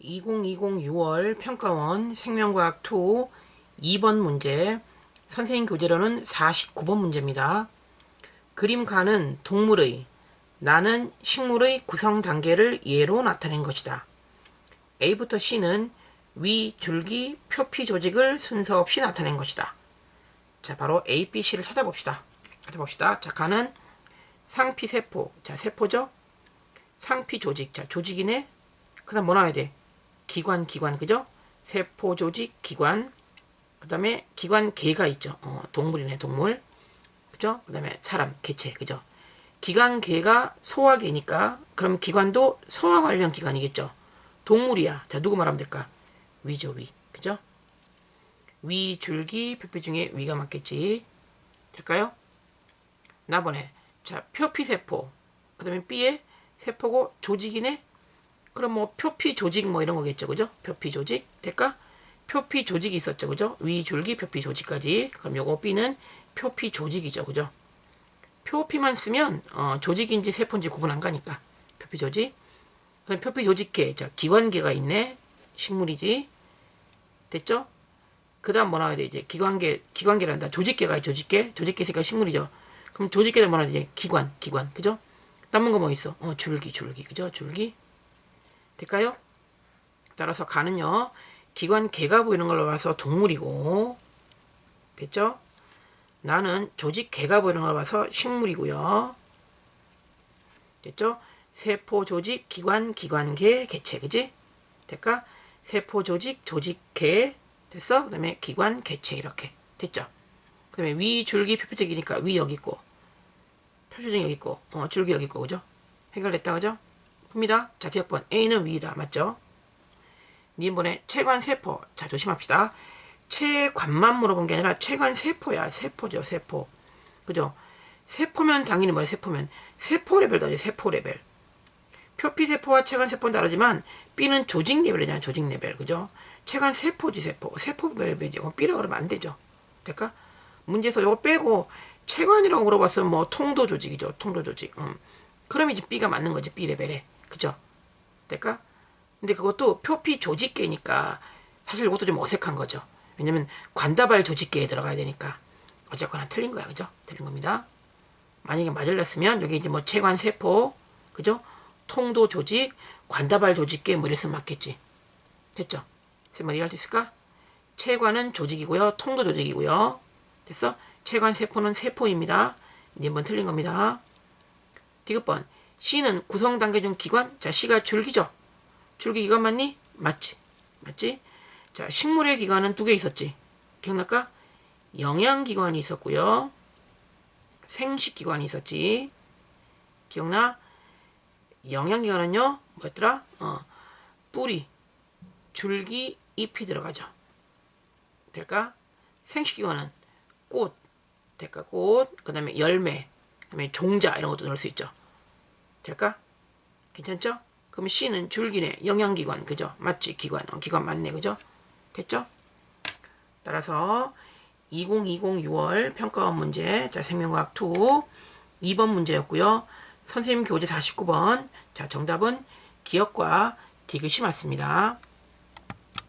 2020 6월 평가원 생명과학 2 2번 문제 선생님 교재로는 49번 문제입니다. 그림 가는 동물의 나는 식물의 구성 단계를 예로 나타낸 것이다. A부터 C는 위, 줄기, 표피 조직을 순서 없이 나타낸 것이다. 자, 바로 A, B, C를 찾아봅시다. 찾아봅시다. 자, 가는 상피 세포. 자, 세포죠? 상피 조직. 자, 조직이네. 그 다음 뭐 나와야 돼? 기관, 기관. 그죠? 세포 조직, 기관. 그 다음에 기관 개가 있죠. 어, 동물이네, 동물. 그죠? 그 다음에 사람, 개체. 그죠? 기관 개가 소화개니까 그럼 기관도 소화 관련 기관이겠죠. 동물이야. 자, 누구 말하면 될까? 위죠, 위. 그죠? 위, 줄기, 표피 중에 위가 맞겠지. 될까요? 나보네. 자, 표피세포. 그 다음에 B에 세포고 조직이네? 그럼 뭐 표피 조직 뭐 이런 거겠죠. 그죠? 표피 조직. 될까? 표피 조직이 있었죠. 그죠? 위, 줄기, 표피 조직까지. 그럼 요거 B는 표피 조직이죠. 그죠? 표피만 쓰면 어, 조직인지 세포인지 구분 안 가니까. 표피 조직. 그럼 표피 조직계. 자, 기관계가 있네. 식물이지. 됐죠? 그 다음 뭐 나와야 돼? 이제 기관계, 기관계란다. 조직계가 조직계. 조직계 색깔 식물이죠. 그럼 조직계를 뭐라 이제 기관, 기관. 그죠? 남은 거 뭐 있어? 어, 줄기, 줄기. 그죠? 줄기. 될까요? 따라서 가는요. 기관 개가 보이는 걸로 봐서 동물이고. 됐죠? 나는 조직 개가 보이는 걸로 봐서 식물이고요. 됐죠? 세포 조직 기관 기관계 개체 그지? 될까? 세포 조직 조직계 됐어? 그 다음에 기관 개체 이렇게 됐죠? 그 다음에 위 줄기 표피적이니까 위 여기 있고 표피적 여기 있고 어 줄기 여기 있고 그죠? 해결됐다 그죠? 풉니다. 자 기억번 A는 위다 맞죠? 니번에 체관 세포 자 조심합시다. 체관만 물어본 게 아니라 체관 세포야 세포죠 세포 그죠? 세포면 당연히 뭐야 세포면 세포 레벨도 세포 레벨 표피세포와 체관세포는 다르지만 B는 조직 레벨이잖아요. 조직 레벨. 그죠? 체관 세포지 세포. 세포 레벨이지. B라고 그러면 안 되죠. 될까? 문제에서 이거 빼고 체관이라고 물어봤으면 뭐 통도 조직이죠. 통도 조직. 음. 그럼 이제 B가 맞는 거지. B 레벨에. 그죠? 될까? 근데 그것도 표피 조직계니까 사실 이것도 좀 어색한 거죠. 왜냐면 관다발 조직계에 들어가야 되니까. 어쨌거나 틀린 거야. 그죠? 틀린 겁니다. 만약에 맞을렸으면 여기 이제 뭐 체관 세포. 그죠? 통도 조직, 관다발 조직계 뭐 이랬으면 맞겠지. 됐죠? 쌤말 이해할 수 있을까? 체관은 조직이고요. 통도 조직이고요. 됐어? 체관 세포는 세포입니다. 이제 한번 틀린 겁니다. 디귿번 C는 구성 단계 중 기관. 자, C가 줄기죠. 줄기 기관 맞니? 맞지. 맞지? 자, 식물의 기관은 두 개 있었지. 기억날까? 영양기관이 있었고요. 생식기관이 있었지. 기억나? 영양기관은요, 뭐였더라? 어, 뿌리, 줄기, 잎이 들어가죠. 될까? 생식기관은 꽃, 될까? 꽃, 그 다음에 열매, 그 다음에 종자, 이런 것도 넣을 수 있죠. 될까? 괜찮죠? 그럼 C는 줄기네, 영양기관, 그죠? 맞지? 기관, 어, 기관 맞네, 그죠? 됐죠? 따라서 2020 6월 평가원 문제, 자, 생명과학 2, 2번 문제였고요. 선생님 교재 49번. 자, 정답은 기억과 디귿이 맞습니다.